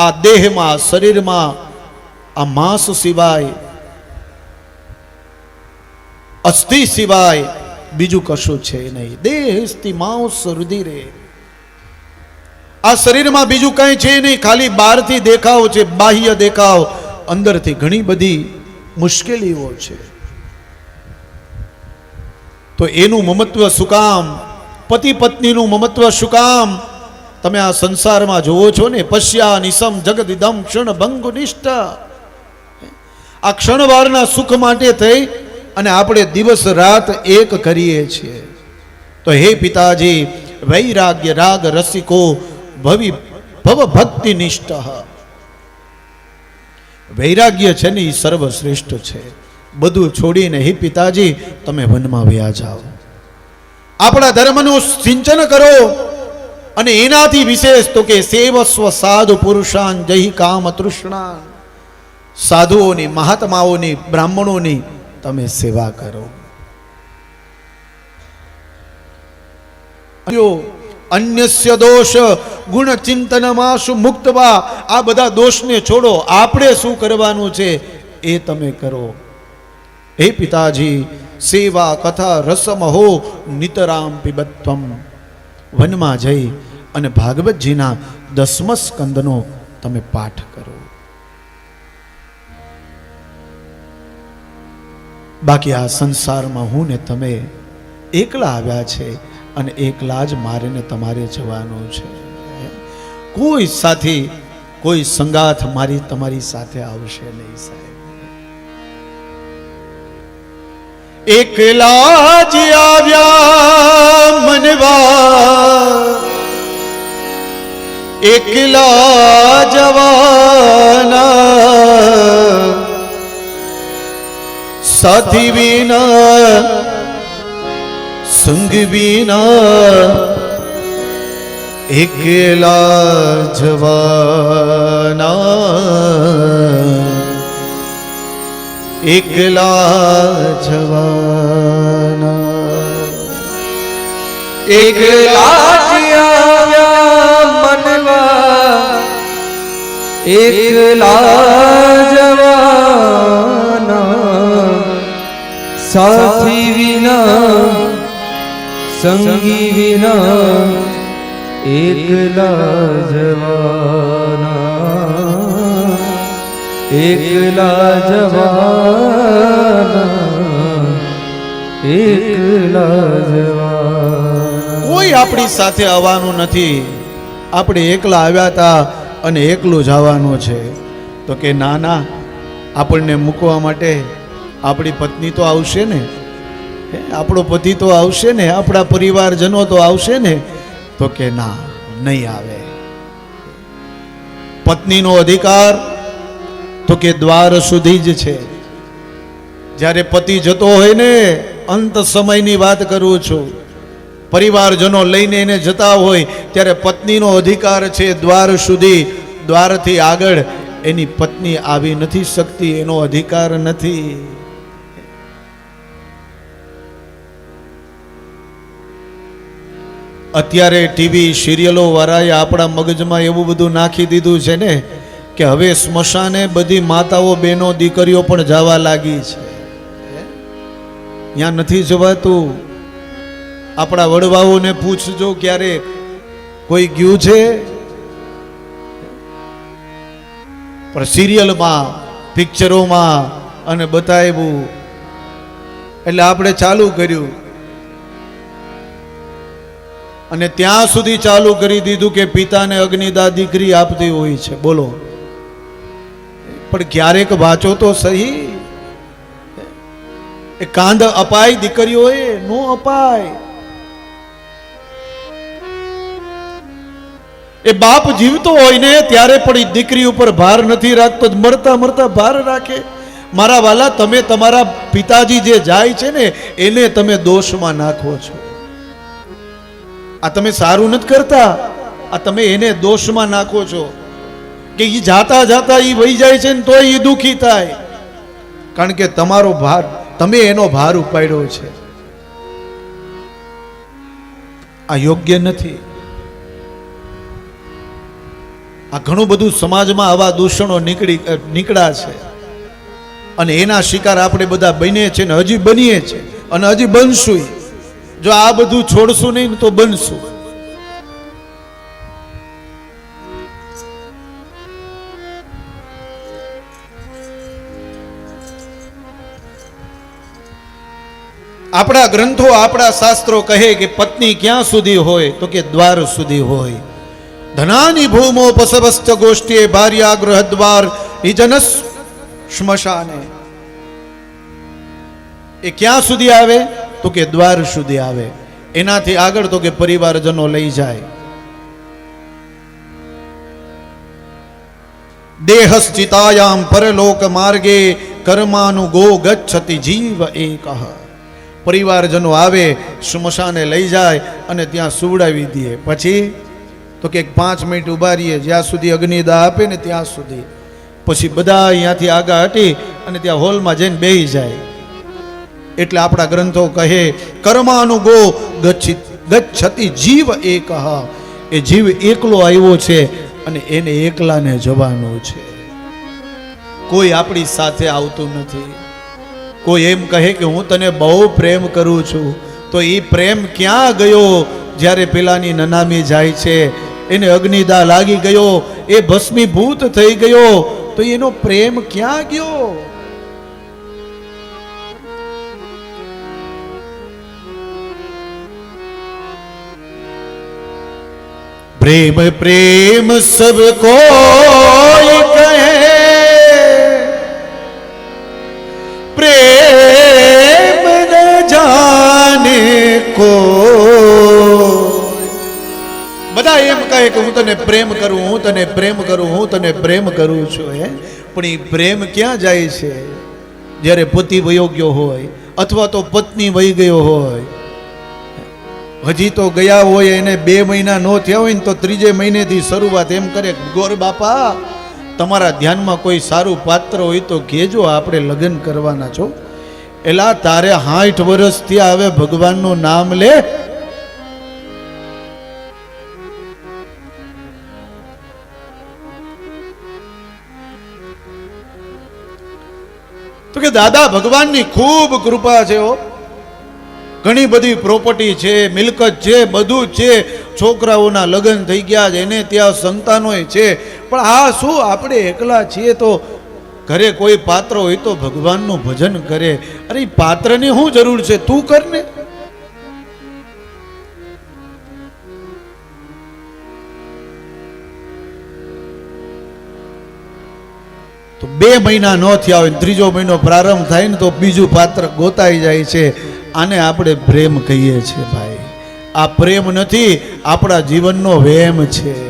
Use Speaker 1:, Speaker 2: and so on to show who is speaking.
Speaker 1: આ દેહમાં, શરીરમાં, આ માંસ સિવાય, અસ્થિ સિવાય બીજું કશું છે નહીં. દેહ સ્થિ માંસ રુધિરે આ શરીરમાં બીજું કંઈ છે નહીં. ખાલી બહારથી દેખાવ છે, બાહ્ય દેખાવ. અંદરથી ઘણી બધી મુશ્કેલીઓ છે. તો એનું મમત્વ શું કામ? પતિ પત્નીનું મમત્વ શું કામ? તમે આ સંસારમાં જોવો છો ને પશ્યા નિસમ જગદિદમ ક્ષણ ભંગ નિષ્ઠ આ ક્ષણવારના સુખ માટે થઈ અને આપણે દિવસ રાત એક કરીએ છીએ. તો હે પિતાજી, વૈરાગ્ય રાગ રસિકો ભવિ ભવ ભક્તિ નિષ્ઠ. વૈરાગ્ય છે ને એ સર્વશ્રેષ્ઠ છે. બધું છોડીને હે પિતાજી, તમે વનમાં વ્યા જાઓ. આપણા ધર્મનું સિંચન કરો. અને એનાથી વિશેષ તો કે સેવસ્વ સાધુ પુરુષાન જય કામ તૃષ્ણા સાધુઓની, મહાત્માઓની, બ્રાહ્મણોની તમે સેવા કરો. અન્યો, અન્યસ્ય દોષ ગુણ ચિંતનમાં શું મુક્તવા, આ બધા દોષને છોડો. આપણે શું કરવાનું છે? એ તમે કરો. હે પિતાજી, સેવા, કથા રસમ હો નિતરામ પિબત્વમ વનમાં જઈ અને ભાગવતજીના દસમ સ્કંદનો તમે પાઠ કરો. બાકી આ સંસારમાં હું ને તમે એકલા આવ્યા છે અને એકલા જ મારીને તમારે જવાનું છે. કોઈ સાથી, કોઈ સંગાથ મારી તમારી સાથે આવશે નહીં સાહેબ. એકલા જ આવ્યા મનવા. એકલા જવાના. સાથી વિના સંગ વિના એકલા જવાના. એકલા જવાના.
Speaker 2: એકલા આવ્યા મનવા એકલા જવાના સાથી વિના, સંગી વિના એકલા જવાના એકલા જવાના એકલા જવાના
Speaker 1: કોઈ આપણી સાથે આવવાનું નથી. આપણે એકલા આવ્યા હતા અને એકલું જવાનું છે. તો કે ના ના આપણને મૂકવા માટે આપણી પત્ની તો આવશે ને? આપણો પતિ તો આવશે ને? આપણા પરિવારજનો તો આવશે ને? તો કે, ના, નહીં આવે. પત્નીનો અધિકાર તો કે દ્વાર સુધી જ છે. જ્યારે પતિ જતો હોય ને, અંત સમયની વાત કરું છું. પરિવારજનો લઈને એને જતા હોય ત્યારે પત્નીનો અધિકાર છે દ્વાર સુધી દ્વારથી આગળ એની પત્ની આવી નથી શકતી એનો અધિકાર નથી. અત્યારે ટીવી સિરિયલો વાળાએ આપણા મગજમાં એવું બધું નાખી દીધું છે ને કે હવે સ્મશાને બધી માતાઓ બહેનો દીકરીઓ પણ જવા લાગી છે. ત્યાં નથી જવાતું. આપણા વડવાઓને પૂછજો ક્યારેક કોઈ ગયું છે? પણ સિરિયલમાં, પિક્ચરોમાં અને બતાવ્યું. એટલે આપણે ચાલુ કર્યું. અને ત્યાં સુધી ચાલુ કરી દીધું કે પિતાને અગ્નિદા દીકરી આપતી હોય છે. બોલો. પણ ક્યારેક વાંચો તો સહી. એ કાંદ અપાય દીકરીઓએ, નો અપાય. એ બાપ જીવતો હોય ને ત્યારે પણ એ દીકરી ઉપર ભાર નથી રાખતો મરતા મરતા ભાર રાખે. મારા વાલા, તમે તમારા પિતાજી જે જાય છે ને, એને તમે દોષમાં નાખો છો. આ તમે સારું નથી કરતા, આ તમે એને દોષમાં નાખો છો. કે એ જાતા જાતા એ વહી જાય છે ને, તોય એ દુખી થાય. કારણ કે તમારો ભાર, તમે એનો ભાર ઉપાડ્યો છે. આ યોગ્ય નથી. આ ઘણું બધું સમાજમાં આવા દૂષણો નીકળી નીકળ્યા છે. અને એના શિકાર આપણે બધા બનીએ છીએ ને હજી બનીએ છીએ અને હજી બનશું જો આ બધું છોડશું નહીં તો બનશું. આપણા ગ્રંથો આપણા શાસ્ત્રો કહે કે પત્ની ક્યાં સુધી હોય તો કે દ્વાર સુધી હોય. ધનાની ભૂમો પસવસ્ત ગોષ્ઠીએ ભાર્યા ગૃહદ્વાર નિજન શ્મશાને એ ક્યાં સુધી આવે? તો કે દ્વાર સુધી આવે. એનાથી આગળ તો કે પરિવારજનો લઈ જાય. દેહશ્ચિતાયામ પરલોક માર્ગે કર્માનું ગો ગચ્છતિ જીવ એકઃ। પરિવારજનો આવે, સ્મશાને લઈ જાય અને ત્યાં સુવડાવી દે. પછી તો કે પાંચ મિનિટ ઊભા રહીએ જ્યાં સુધી અગ્નિદાહ આપે ને ત્યાં સુધી. પછી બધા અહીંયાથી આગા હટી અને ત્યાં હોલમાં જઈને બેહી જાય. એટલે આપણા ગ્રંથો કહે, કર્માનુગો ગચ્છિત, ગચ્છતી જીવ એક. એ જીવ એકલો આવ્યો છે અને એને એકલાને જવાનું છે. કોઈ આપણી સાથે આવતું નથી. કોઈ એમ કહે કે, હું તને બહુ પ્રેમ કરું છું. તો એ પ્રેમ ક્યાં ગયો? જ્યારે પેલાની નનામી જાય છે એને અગ્નિદા લાગી ગયો, એ ભસ્મીભૂત થઈ ગયો. તો એનો પ્રેમ ક્યાં ગયો? પ્રેમ પ્રેમ સબકો કે હું તને પ્રેમ કરું, હું તને પ્રેમ કરું, હું તને પ્રેમ કરું છું, હે? પણ એ પ્રેમ ક્યાં જાય છે? જ્યારે પતિ વયો ગયો હોય, અથવા તો પત્ની વહી ગયો હોય. હજી તો ગયા હોય, એને બે મહિના નો થયા હોય ને તો ત્રીજે મહિનેથી શરૂઆત એમ કરે, ગોર બાપા, તમારા ધ્યાનમાં કોઈ સારું પાત્ર હોય તો કહેજો, આપણે લગ્ન કરવાના છો. એલા, તારે સાઠ વર્ષથી આવે ભગવાનનું નામ લે તો કે દાદા, ભગવાનની ખૂબ કૃપા છે હો. ઘણી બધી પ્રોપર્ટી છે, મિલકત છે, બધું છે. છોકરાઓના લગ્ન થઈ ગયા છે, એને ત્યાં સંતાનોય છે. પણ આ શું આપણે એકલા છીએ તો? ઘરે કોઈ પાત્ર હોય તો ભગવાનનું ભજન કરે. અરે પાત્રની શું જરૂર છે? તું કર ને. તો બે મહિના ન થયા હોય ત્રીજો મહિનો પ્રારંભ થાય ને તો બીજું પાત્ર ગોતાઈ જાય છે. આને આપણે પ્રેમ કહીએ છીએ ભાઈ. આ પ્રેમ નથી, આપણા જીવનનો વેમ છે.